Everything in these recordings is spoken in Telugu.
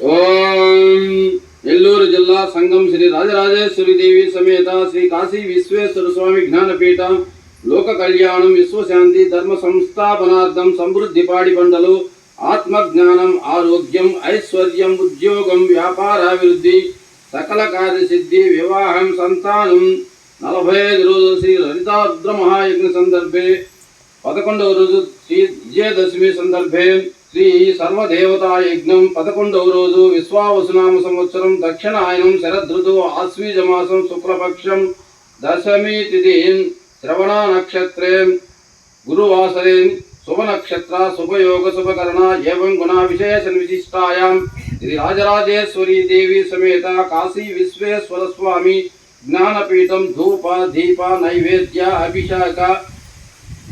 ఓం నెల్లూరు జిల్లా సంఘం శ్రీ రాజరాజేశ్వరి దేవి సమేత శ్రీ కాశీ విశ్వేశ్వర స్వామి జ్ఞానపీఠ లోక కళ్యాణం విశ్వశాంతి ధర్మ సంస్థాపనార్థం సమృద్ధి పాడి పంటలు ఆత్మజ్ఞానం ఆరోగ్యం ఐశ్వర్యం ఉద్యోగం వ్యాపారాభివృద్ధి సకల కార్యసిద్ధి వివాహం సంతానం నలభై ఐదు రోజుల శ్రీ లలితాద్ర మహాయజ్ఞ సందర్భే పదకొండవ రోజు శ్రీ విజయదశమి సందర్భే శ్రీ సర్వదేవతా యజ్ఞం పదకొండవ రోజు విశ్వావసునామ సంవత్సరం దక్షిణాయనం శరదృతు ఆశ్వీజమాసం శుక్లపక్షం దశమి తిథి శ్రవణ నక్షత్రే గురువాసరే శుభనక్షత్ర శుభయోగ శుభకరణ ఏం గుణ విశేష విశిష్టాయాం. శ్రీ రాజరాజేశ్వరీ దేవి సమేత కాశీ విశ్వేశ్వర స్వామి జ్ఞానపీఠం ధూప దీప నైవేద్య అభిషేక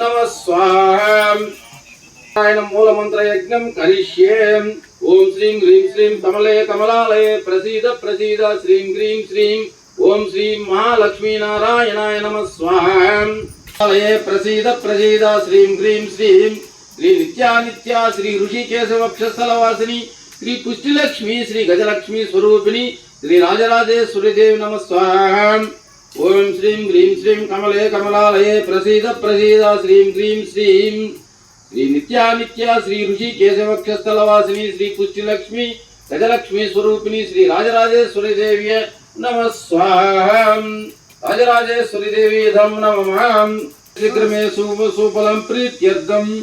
नमः प्रसीद महालक्ष्मीनारायणाय प्रसीद प्रसीद। श्रीं ह्रीं श्रीं श्री नित्या नित्या श्री ऋषिकेशवक्षस्थलवासिनी, श्री पुष्टिलक्ष्मी, श्री गजलक्ष्मी स्वरूपिणी, श्री राजराजेश्वरी देव नमः स्वाहा। ओम श्री ह्रीं श्री कमले कमलाल प्रसीद प्रसीद, श्री ह्रीं श्री। श्री नित्या नित्या, श्री ऋषि केशवक्षस्थलवासिनी श्री पुष्टिलक्ष्मी, गजलक्ष्मी स्वरूपिणी, श्री राजराजेश्वरी देवी नम स्वाहम राजराजेश्वरी देवी धम नम। शीघ्रमे शुभ सुफलं प्रीत्यर्थम्।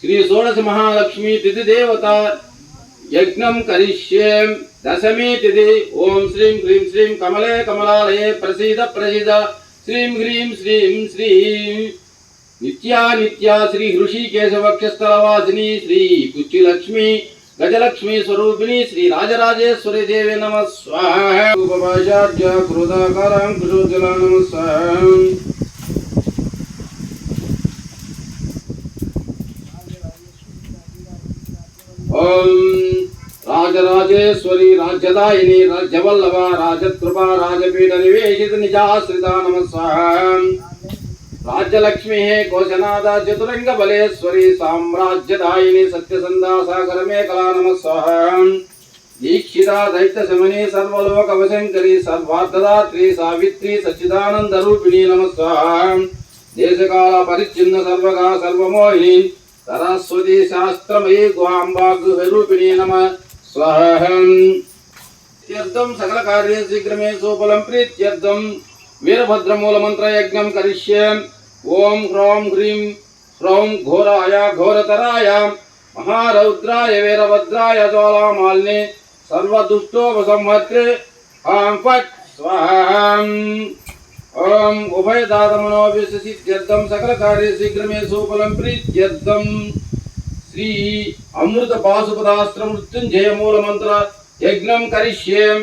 श्री षोडश महालक्ष्मी तिथि देवता यज्ञ करिष्येम दशमी तिथि। ओम श्री ह्रीं श्री कमले कमलालये प्रसीद प्रसीद। श्री ह्रीं श्री श्री। नित्या नित्या श्री ऋषि केशवक्षस्थलवासिनी श्री कुचिलक्ष्मी, गजलक्ष्मी स्वरूपिणी श्री राजराजेश्वरी देवे नम। स्वाहा। उपाचार्य क्रोधाकारां कुशोजला नम स्वाहा Um... రాజరాజేశ్వరి రాజ్యదాయిని రాజ్యవల్లభ రాజకృప రాజపీఠ నివేశిత నిజాశ్రిత నమ రాజ్యలక్ష్మి కోశనాథ చతురంగ బలేశ్వరి సామ్రాజ్యదాయిని సత్యసందా సాగర మేకలా నమ దీక్షిత దైత్య శమని సర్వలోక వశంకరి సర్వార్థదాత్రి సావిత్రి సచ్చిదానంద రూపిణి నమ దేశకాల పరిచ్ఛిన్న సర్వగా సర్వమోహిని సరస్వతి శాస్త్రమయీ గుహాంబాగృహరూపిణి నమ. స్వాహం. సకల కార్య శీఘ్రమే సోఫలం ప్రీత్యర్థం. వీరభద్రమూల మంత్రయజ్ఞం కరిష్యే. ఓం హ్రౌం హ్రీం హ్రౌం ఘోరాయ ఘోరతరాయ. మహారౌద్రాయ వీరభద్రాయ జ్వాలామాలిని సర్వదుష్టోపసంహత్రే ఆం ఫట్ స్వాహం. ఓం ఉభయదాతమనోభిసిద్ధ్యర్థం సకల కార్య శీఘ్రమే సోఫలం ప్రీత్యర్థం. శ్రీ అమృత పాశుపదాస్త్ర మృత్యుంజయ మూల మంత్ర యజ్ఞం కరిష్యేం.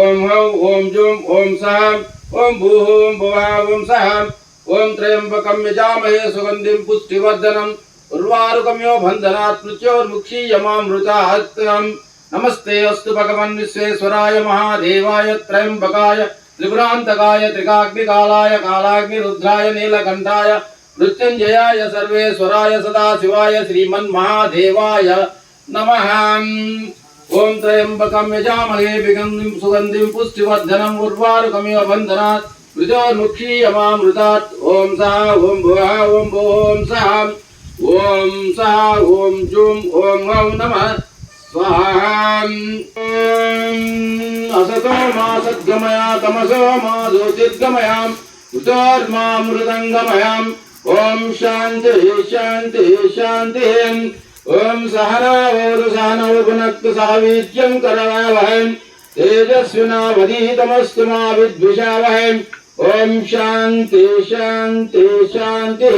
ఓం హౌ ఓం జూం ఓం సహం. ఓం భూహోం భువా ఓం సహం. ఓం త్రయంబకం యజామహే సుగంధిం పుష్టివర్ధనం. ఉర్వారుకమ్యో బంధనాత్ మృత్యోర్ముక్షీయమామృతాత్రం నమస్తే అస్తు భగవన్ విశ్వేశ్వరాయ మహాదేవాయ త్రయంబకాయ త్రిపురాంతకాయ త్రికాగ్నికాలాయ కాలాగ్నిరుద్రాయ నీలకంఠాయ मृत्युंजयाय सर्वेश्वराय सदाशिवाय श्रीमन्महादेवाय नमः। ॐ त्र्यम्बकं यजामहे विगन्धिं सुगन्धिं पुष्टिवर्धनम् उर्वारुकमिव बन्धनात् मृतोन्मुक्षीयमामृतात् ॐ सः, ॐ भुवः, ॐ भो, ॐ सः ॐ सः, ॐ जुं ॐ हौं नमः। असतो मा सद्गमया, तमसो मा ज्योतिर्गमयाम्। मृतोर्मा मृदङ्गमयाम् ఓం శాంతి శాంతి శాంతి. ఓం సహనావతు సహనవపునక్తు సహవీత్యం కరవావహై తేజస్వినావధీతమస్తు మా విద్విషావహై. ఓం శాంతి శాంతి శాంతి.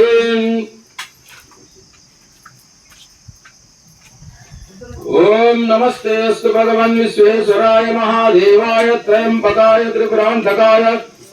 ఓం నమస్తే అస్తు భగవన్ విశ్వేశ్వరాయ మహాదేవాయ త్రయం పదాయ త్రిపురాంధకాయ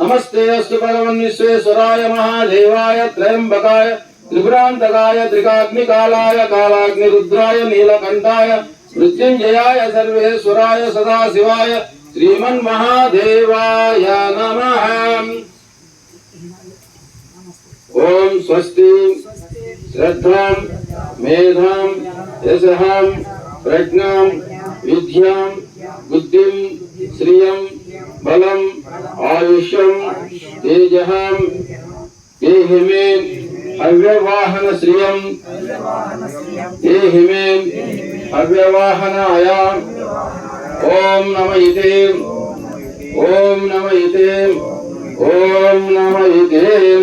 नमस्ते, अस्तु भगवन्विश्वेश्वराय महादेवाय त्रयम्बकाय त्रिपुरान्तकाय त्रिकाग्निकालाय कालाग्निरुद्राय, नीलकण्ठाय, मृत्युञ्जयाय, सर्वेश्वराय, सदाशिवाय, श्रीमन्महादेवाय नमः। ॐ स्वस्ति, श्रद्धां, मेधां, यशहां, प्रज्ञां, विद्यां, बुद्धिं, श्रियं बलम् आयुष्यम्। तेजः देहि अव्यवाहन श्रियम् देहि मे अव्यवाहनाय। ॐ नमयिते। ॐ नमयिते। ॐ नमयिते।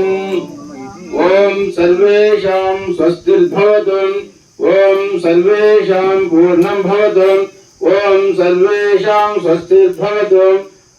ॐ सर्वेषां स्वस्तिर्भवतु। ॐ सर्वेषां पूर्णं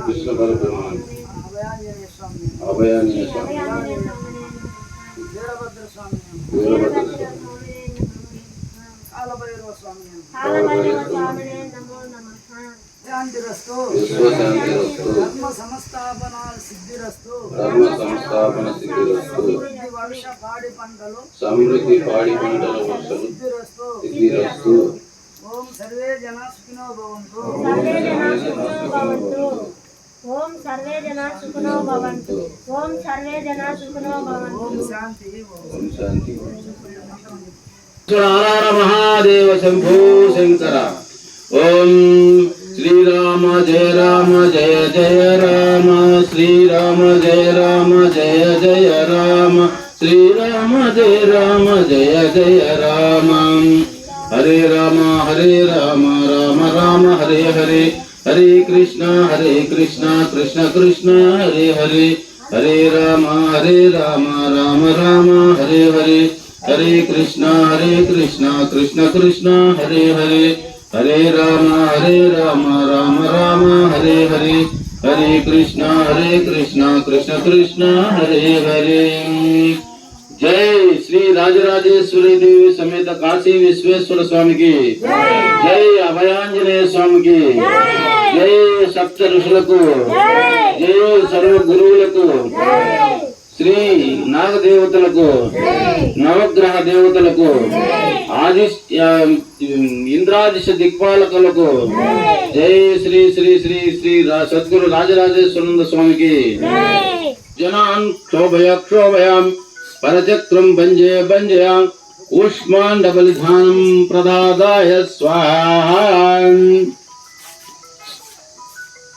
కృష్ణ పరబ్రహ్మ అభయాంజనేయ స్వామి నమః. సంస్థాపనాలు సిద్ధిరస్తు ధర్మ సంస్థాపన సిద్ధిరస్తు సమృద్ధి వర్ష పాడి పంటలు సమృద్ధి పాడి పంటల వర్షలు సిద్ధిరస్తు సిద్ధిరస్తు ఓం సర్వే జన సుఖినో భవంతు సర్వే జనా సుఖినో భవంతు ఓం సర్వే జనా సుఖినో భవంతు ఓం సర్వే జనా సుఖినో భవంతు ఓం శాంతి ఓం శాంతి హర మహాదేవ శంభో శంకర ఓం శ్రీరామ జయ రామ జయ జయ రామ శ్రీరామ జయ రామ జయ జయ రామ శ్రీరామ జయ రామ జయ జయ రామ. హరే రామ హరే రామ రామ రామ హరే హరే. హరే కృష్ణ హరే కృష్ణ కృష్ణ కృష్ణ హరే హరే. హరే రామ హరే రామ రామ రామ హరే హరే. హరే కృష్ణ హరే కృష్ణ కృష్ణ కృష్ణ హరే హరే. హరే రామ హరే రామ రామ రామ హరే హరే హరే కృష్ణ హరే కృష్ణ కృష్ణ కృష్ణ హరే హరే జై శ్రీ రాజరాజేశ్వరి దేవి సమేత కాశీ విశ్వేశ్వర స్వామికి జై అభయాంజనేయ స్వామికి జై సప్త ఋషులకు జై సర్వ గురువులకు శ్రీ నాగదేవతలకు నవగ్రహ దేవతలకు ఆది ఇంద్రాదిశ దిక్పాలకులకు జై శ్రీ శ్రీ శ్రీ శ్రీ సద్గురు రాజరాజేశ్వరంద స్వామికి. జనాన్ క్షోభయ క్షోభయాం పరచక్రం భంజే భంజయాం ఊష్మాండ బలిధానం ప్రదాదాయ స్వాహ.